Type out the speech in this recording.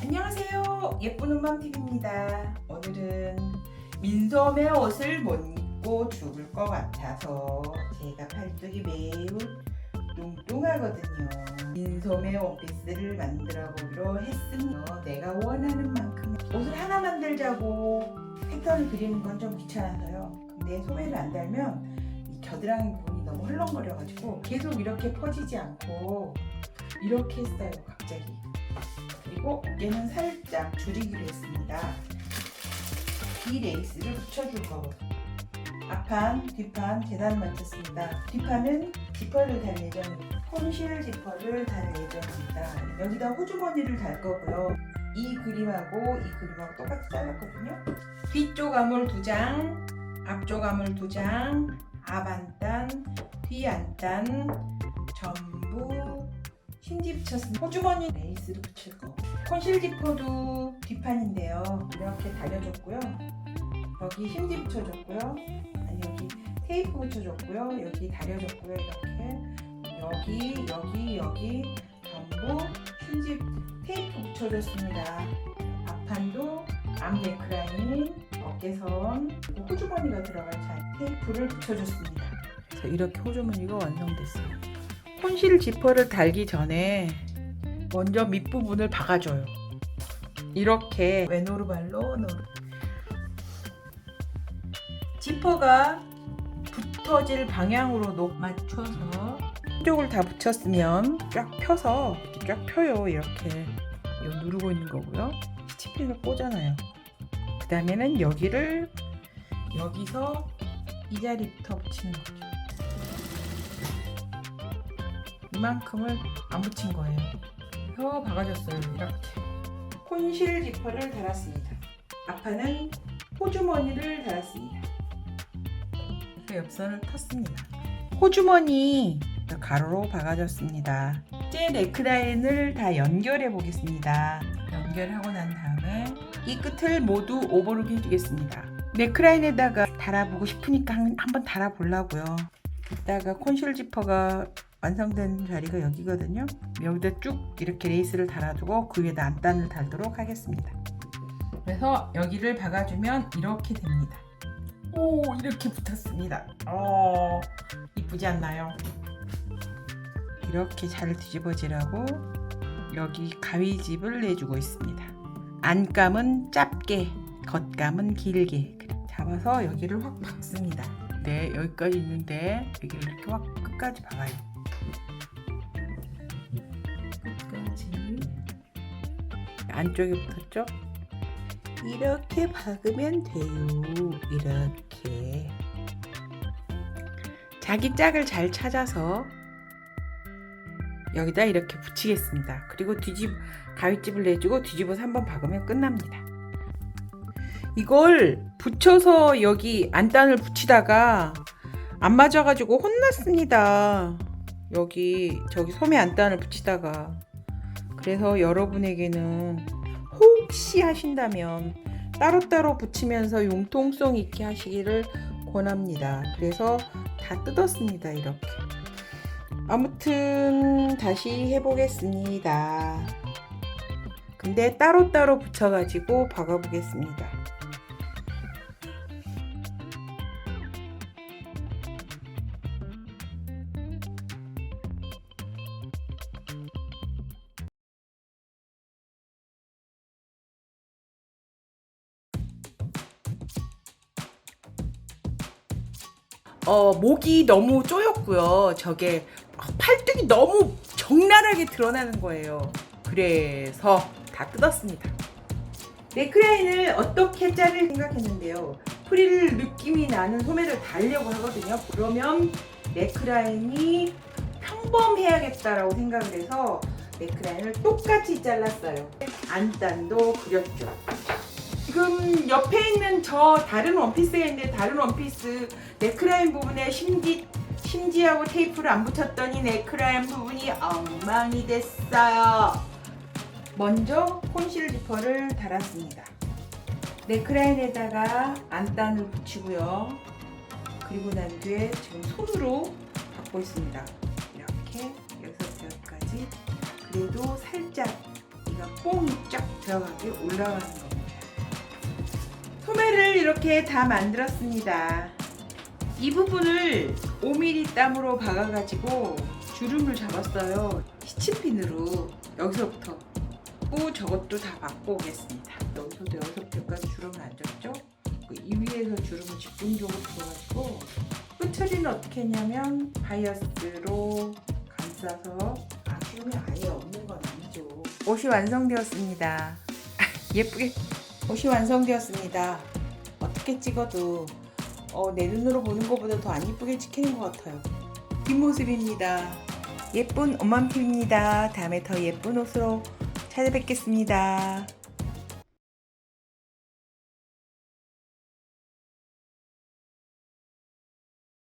안녕하세요. 예쁜 음맘TV입니다. 오늘은 민소매 옷을 못 입고 죽을 것 같아서 제가 팔뚝이 매우 뚱뚱하거든요. 민소매 원피스를 만들어 보기로 했으며 내가 원하는 만큼 옷을 하나 만들자고 패턴을 그리는 건 좀 귀찮아서요. 근데 소매를 안 달면 이 겨드랑이 부분이 너무 헐렁거려가지고 계속 이렇게 퍼지지 않고 이렇게 했어요. 갑자기. 그리고 어깨는 살짝 줄이기로 했습니다. 이 레이스를 붙여줄 거거든요. 앞판, 뒷판 계단 맞췄습니다. 뒷판은 지퍼를 달 예정입니다. 폰실 지퍼를 달 예정입니다. 여기다 호주머니를 달 거고요. 이 그림하고 이 그림하고 똑같이 잘랐거든요. 뒤쪽 암홀 두 장, 앞쪽 암홀 두 장, 앞 안단, 뒤 안단 전부 힘지 붙였습니다. 호주머니 레이스를 붙일 거. 콘실 지퍼도 뒷판인데요. 이렇게 달려줬고요. 여기 힘지 붙여줬고요. 아니 여기 테이프 붙여줬고요. 여기 달려줬고요. 이렇게 여기 여기 여기 전부 힘지 테이프 붙여줬습니다. 앞판도 앞 네크라인, 어깨선, 호주머니가 들어갈 잘 테이프를 붙여줬습니다. 그래서 이렇게 호주머니가 완성됐어요. 콘실 지퍼를 달기 전에 먼저 밑부분을 박아줘요. 이렇게 왼오르발로. 지퍼가 붙어질 방향으로 높 맞춰서 한쪽을 다 붙였으면 쫙 펴서 이렇게 쫙 펴요. 이렇게 이거 누르고 있는 거고요. 스티핑을 꽂아놔요. 그 다음에는 여기를 여기서 이 자리부터 붙이는 거죠. 이만큼을 안 붙인 거예요. 그래서 박아줬어요. 이렇게. 콘실 지퍼를 달았습니다. 앞판은 호주머니를 달았습니다. 옆선을 탔습니다. 호주머니 가로로 박아줬습니다. 이제 네크라인을 다 연결해 보겠습니다. 연결하고 난 다음에 이 끝을 모두 오버룩 해주겠습니다. 네크라인에다가 달아보고 싶으니까 한- 한번 달아보려고요. 이따가 콘실 지퍼가 완성된 자리가 여기거든요. 여기다 쭉 이렇게 레이스를 달아두고 그 위에다 안단을 달도록 하겠습니다. 그래서 여기를 박아주면 이렇게 됩니다. 오 이렇게 붙었습니다. 어 이쁘지 않나요? 이렇게 잘 뒤집어지라고 여기 가위집을 내주고 있습니다. 안감은 짧게, 겉감은 길게 잡아서 여기를 확 박습니다. 네 여기까지 있는데 여기를 이렇게 확 끝까지 박아요. 끝까지 안쪽에 붙었죠? 이렇게 박으면 돼요. 이렇게 자기 짝을 잘 찾아서 여기다 이렇게 붙이겠습니다. 그리고 뒤집 가위집을 내주고 뒤집어서 한번 박으면 끝납니다. 이걸 붙여서 여기 안단을 붙이다가 안 맞아가지고 혼났습니다. 여기 저기 소매 안단을 붙이다가 그래서 여러분에게는 혹시 하신다면 따로따로 붙이면서 융통성 있게 하시기를 권합니다. 그래서 다 뜯었습니다. 이렇게. 아무튼 다시 해보겠습니다. 근데 따로따로 붙여가지고 박아보겠습니다. 어, 목이 너무 쪼였고요. 저게 팔뚝이 너무 적나라하게 드러나는 거예요. 그래서 다 뜯었습니다. 네크라인을 어떻게 자를 생각했는데요. 프릴 느낌이 나는 소매를 달려고 하거든요. 그러면 네크라인이 평범해야겠다라고 생각을 해서 네크라인을 똑같이 잘랐어요. 안단도 그렸죠. 지금 옆에 있는 저 다른 원피스에 있는데 다른 원피스 네크라인 부분에 심지 심지하고 테이프를 안 붙였더니 네크라인 부분이 엉망이 됐어요. 먼저 콘실 지퍼를 달았습니다. 네크라인에다가 안단을 붙이고요. 그리고 난 뒤에 지금 손으로 받고 있습니다. 이렇게 여기서부터 여기까지 그래도 살짝 이 여기가 뽕이 쫙 들어가게 올라가는 겁니다. 소매를 이렇게 다 만들었습니다. 이 부분을 5mm 땀으로 박아가지고 주름을 잡았어요. 히치핀으로 여기서부터 또 저것도 다 박고 오겠습니다. 여기서도 여기서부터까지 주름을 안 줬죠? 그이 위에서 주름을 집중적으로 줘가지고 끝처리는 어떻게 했냐면 바이어스로 감싸서 아, 주름이 아예 없는 건 아니죠. 옷이 완성되었습니다. 예쁘게 옷이 완성되었습니다. 어떻게 찍어도 어, 내 눈으로 보는 것보다 더안 예쁘게 찍히는 것 같아요. 뒷모습입니다. 예쁜 엄맘팀입니다. 다음에 더 예쁜 옷으로 찾아뵙겠습니다.